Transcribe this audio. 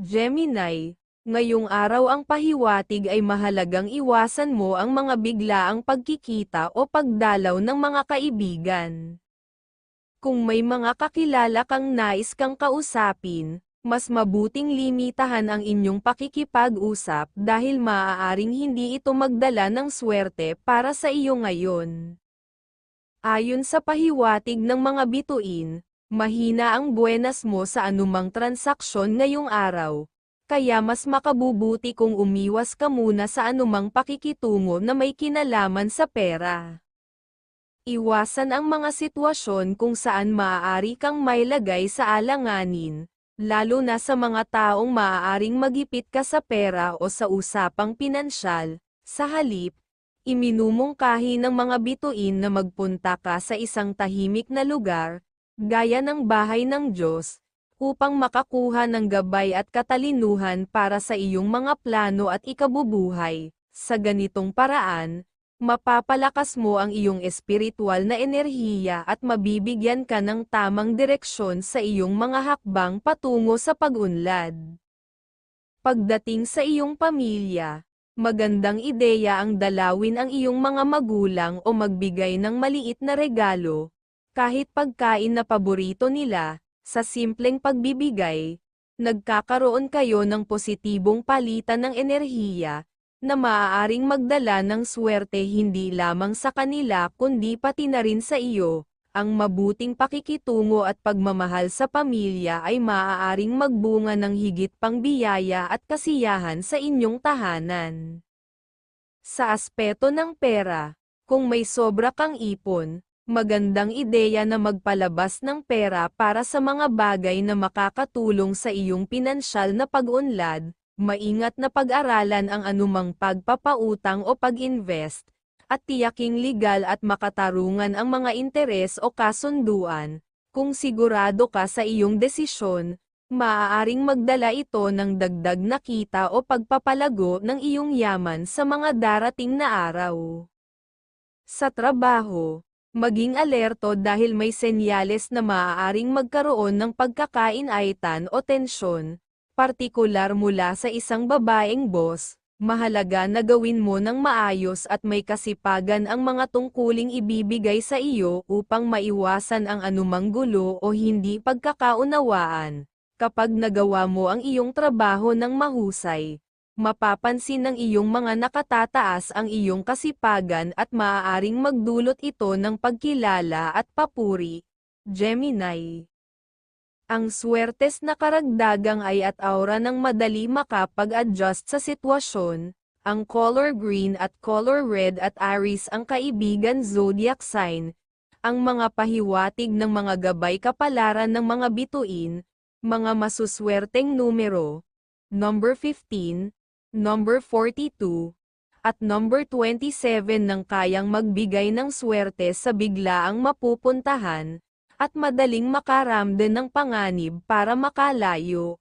Gemini, ngayong araw ang pahiwatig ay mahalagang iwasan mo ang mga biglaang pagkikita o pagdalaw ng mga kaibigan. Kung may mga kakilala kang nais kang kausapin, mas mabuting limitahan ang inyong pakikipag-usap dahil maaaring hindi ito magdala ng swerte para sa iyo ngayon. Ayon sa pahiwatig ng mga bituin, mahina ang buenas mo sa anumang transaksyon ngayong araw, kaya mas makabubuti kung umiwas ka muna sa anumang pakikitungo na may kinalaman sa pera. Iwasan ang mga sitwasyon kung saan maaari kang mailagay sa alanganin, lalo na sa mga taong maaaring magipit ka sa pera o sa usapang pinansyal, sa halip, iminumungkahi ng mga bituin na magpunta ka sa isang tahimik na lugar, gaya ng bahay ng Diyos, upang makakuha ng gabay at katalinuhan para sa iyong mga plano at ikabubuhay. Sa ganitong paraan, mapapalakas mo ang iyong espiritual na enerhiya at mabibigyan ka ng tamang direksyon sa iyong mga hakbang patungo sa pag-unlad. Pagdating sa iyong pamilya, magandang ideya ang dalawin ang iyong mga magulang o magbigay ng maliit na regalo, kahit pagkain na paborito nila, sa simpleng pagbibigay, nagkakaroon kayo ng positibong palitan ng enerhiya, na maaaring magdala ng swerte hindi lamang sa kanila kundi pati na rin sa iyo. Ang mabuting pakikitungo at pagmamahal sa pamilya ay maaaring magbunga ng higit pang biyaya at kasiyahan sa inyong tahanan. Sa aspeto ng pera, kung may sobra kang ipon, magandang ideya na magpalabas ng pera para sa mga bagay na makakatulong sa iyong pinansyal na pag-unlad, maingat na pag-aralan ang anumang pagpapautang o pag-invest, at tiyaking legal at makatarungan ang mga interes o kasunduan. Kung sigurado ka sa iyong desisyon, maaaring magdala ito ng dagdag na kita o pagpapalago ng iyong yaman sa mga darating na araw. Sa trabaho, maging alerto dahil may senyales na maaaring magkaroon ng pagkakainaitan o tensyon, partikular mula sa isang babaeng boss, mahalaga na gawin mo ng maayos at may kasipagan ang mga tungkuling ibibigay sa iyo upang maiwasan ang anumang gulo o hindi pagkakaunawaan. Kapag nagawa mo ang iyong trabaho ng mahusay, mapapansin ng iyong mga nakatataas ang iyong kasipagan at maaaring magdulot ito ng pagkilala at papuri. Gemini. Ang swertes na karagdagang ay at aura ng madali makapag-adjust sa sitwasyon, ang color green at color red at Aries ang kaibigan zodiac sign, ang mga pahiwatig ng mga gabay kapalaran ng mga bituin, mga masuswerteng numero, number 15, number 42, at number 27 ng kayang magbigay ng swerte sa biglaang mapupuntahan, at madaling makaramdan ng panganib para makalayo.